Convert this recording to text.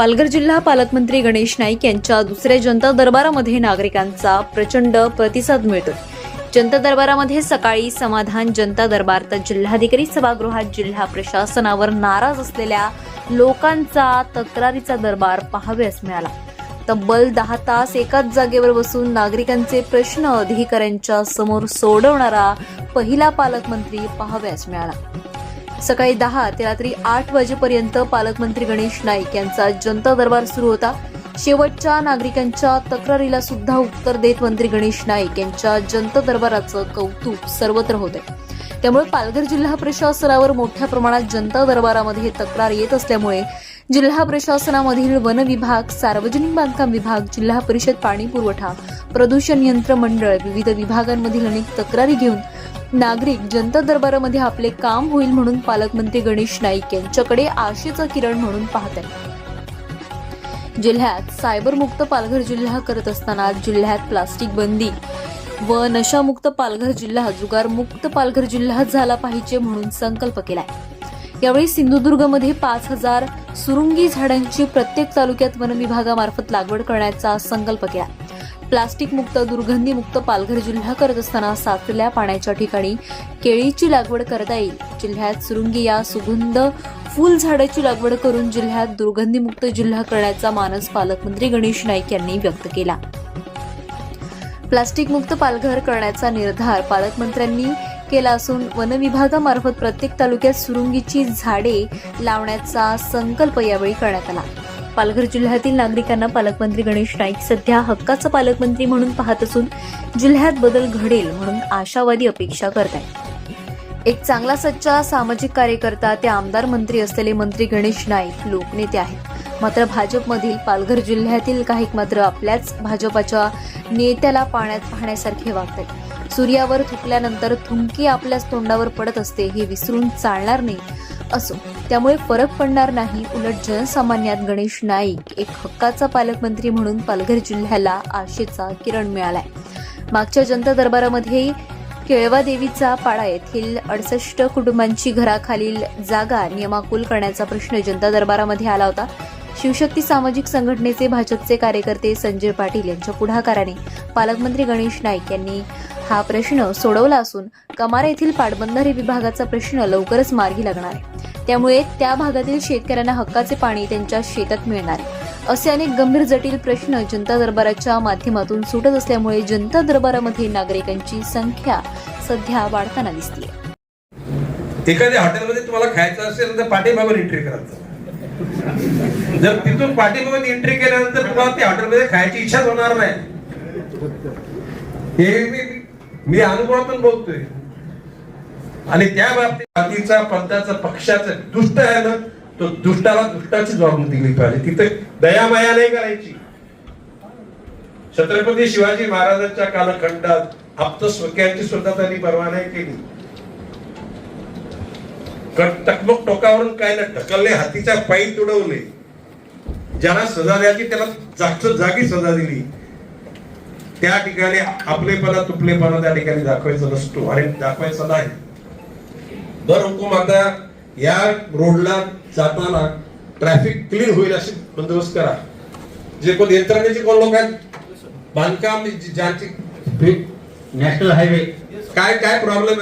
पालघर जिल्हा पालकमंत्री गणेश नाईक यांच्या दुसऱ्या जनता दरबारामध्ये नागरिकांचा प्रचंड प्रतिसाद मिळतो जनता दरबारामध्ये सकाळी समाधान जनता दरबार तर जिल्हाधिकारी सभागृहात जिल्हा प्रशासनावर नाराज असलेल्या लोकांचा तक्रारीचा दरबार पाहाव्यास मिळाला. तब्बल दहा तास एकाच जागेवर बसून नागरिकांचे प्रश्न अधिकाऱ्यांच्या समोर सोडवणारा पहिला पालकमंत्री पाहाव्यास मिळाला. सकाळी दहा ते रात्री आठ वाजेपर्यंत पालकमंत्री गणेश नाईक यांचा जनता दरबार सुरू होता. शेवटच्या नागरिकांच्या तक्रारीला सुद्धा उत्तर देत मंत्री गणेश नाईक यांच्या जनता दरबाराचं कौतुक सर्वत्र होते त्यामुळे पालघर जिल्हा प्रशासनावर मोठ्या प्रमाणात जनता दरबारामध्ये तक्रार येत असल्यामुळे जिल्हा प्रशासनामधील वन विभाग सार्वजनिक बांधकाम विभाग जिल्हा परिषद पाणी पुरवठा प्रदूषण यंत्र मंडळ विविध विभागांमधील अनेक तक्रारी घेऊन नागरिक जनता दरबारामध्ये आपले काम होईल म्हणून पालकमंत्री गणेश नाईक यांच्याकडे आशेचं किरण म्हणून पाहत आहेत जिल्ह्यात सायबरमुक्त पालघर जिल्हा करत असताना जिल्ह्यात प्लास्टिक बंदी व नशामुक्त पालघर जिल्हा जुगारमुक्त पालघर जिल्हा झाला पाहिजे म्हणून संकल्प केलाय. यावेळी सिंधुदुर्गमध्ये पाच हजार सुरुंगी झाडांची प्रत्येक तालुक्यात वन विभागामार्फत लागवड करण्याचा संकल्प केला. प्लास्टिक मुक्त दुर्गंधी मुक्त पालघर जिल्हा करत असताना साचल्या पाण्याच्या ठिकाणी केळीची लागवड करता येईल. जिल्ह्यात सुरुंगी या सुगंध फुल झाडाची लागवड करून जिल्ह्यात दुर्गंधीमुक्त जिल्हा करण्याचा मानस पालकमंत्री गणेश नाईक यांनी व्यक्त केला. प्लास्टिक मुक्त पालघर करण्याचा निर्धार पालकमंत्र्यांनी केला असून वनविभागामार्फत प्रत्येक तालुक्यात सुरुंगीची झाडे लावण्याचा संकल्प यावेळी करण्यात आला. पालघर जिल्ह्यातील नागरिकांना पालकमंत्री गणेश नाईक सध्या हक्काचा पालकमंत्री म्हणून पाहत असून जिल्ह्यात बदल घडेल म्हणून आशावादी अपेक्षा करत आहेत एक चांगला सच्चा सामाजिक कार्यकर्ता ते आमदार मंत्री असलेले मंत्री गणेश नाईक लोकनेते आहेत. मात्र भाजपमधील पालघर जिल्ह्यातील काही मात्र आपल्याच भाजपाच्या नेत्याला पाण्यात पाहण्यासारखे वागतात सूर्यावर थुकल्यानंतर थुंकी आपल्याच तोंडावर पडत असते हे विसरून चालणार नाही. असो. त्यामुळे फरक पडणार नाही. उलट जनसामान्यात गणेश नाईक एक हक्काचा पालकमंत्री म्हणून पालघर जिल्ह्याला आशेचा किरण मिळालाय. मागच्या जनता दरबारामध्ये केळवा देवीचा पाडा येथील अडसष्ट कुटुंबांची घराखालील जागा नियमाकुल करण्याचा प्रश्न जनता दरबारामध्ये आला होता. शिवशक्ती सामाजिक संघटनेचे भाजपचे कार्यकर्ते संजय पाटील यांच्या पुढाकाराने पालकमंत्री गणेश नाईक यांनी हा प्रश्न सोडवला असून कमारा येथील पाटबंधारे विभागाचा प्रश्न लवकरच मार्गी लागणार आहे. त्यामुळे त्या भागातील शेतकऱ्यांना हक्काचे पाणी त्यांच्या शेतात मिळणार आहे. असे अनेक गंभीर जटिल प्रश्न जनता दरबाराच्या माध्यमातून सुटत असल्यामुळे जनता दरबारामध्ये नागरिकांची संख्या सध्या वाढताना दिसतीये. एखाद्या हॉटेलमध्ये तुम्हाला खायचं असेल तर पाठीमागून एंट्री करायचं जर तिथून पाठीमागून एंट्री केल्यानंतर तुम्हाला त्या हॉटेलमध्ये खायची इच्छाच होणार नाही. हे मी अनुभवातून बोलतोय. आणि त्या बाबतीत जातीचा पंथाचा पक्षाचा दुष्ट आहे ना तो दुष्टाला दुष्टाची जबाबदारी दिली पाहिजे. तिथे दयामाया नाही करायची. छत्रपती शिवाजी महाराजांच्या कालखंडात आप्त स्वकीयांची सुद्धा त्यांनी परवा नाही केली. टकमक टोकावरून काय ना ढकलले हातीच्या पायी तुडवले. ज्याला सजा द्यायची त्याला जागच जागी सजा दिली. त्या ठिकाणी आपलेपणा तुपलेपणा त्या ठिकाणी दाखवायचा नसतो. आणि दाखवायचा नाही. दर हुकूम आता या रोडला जाताना ट्रॅफिक क्लीन होईल अशी बंदोबस्त करा. जे कोण यंत्रणेचे कोण लोक आहेत? बांधकाम ज्यांची नॅशनल हायवे काय काय प्रॉब्लेम आहे?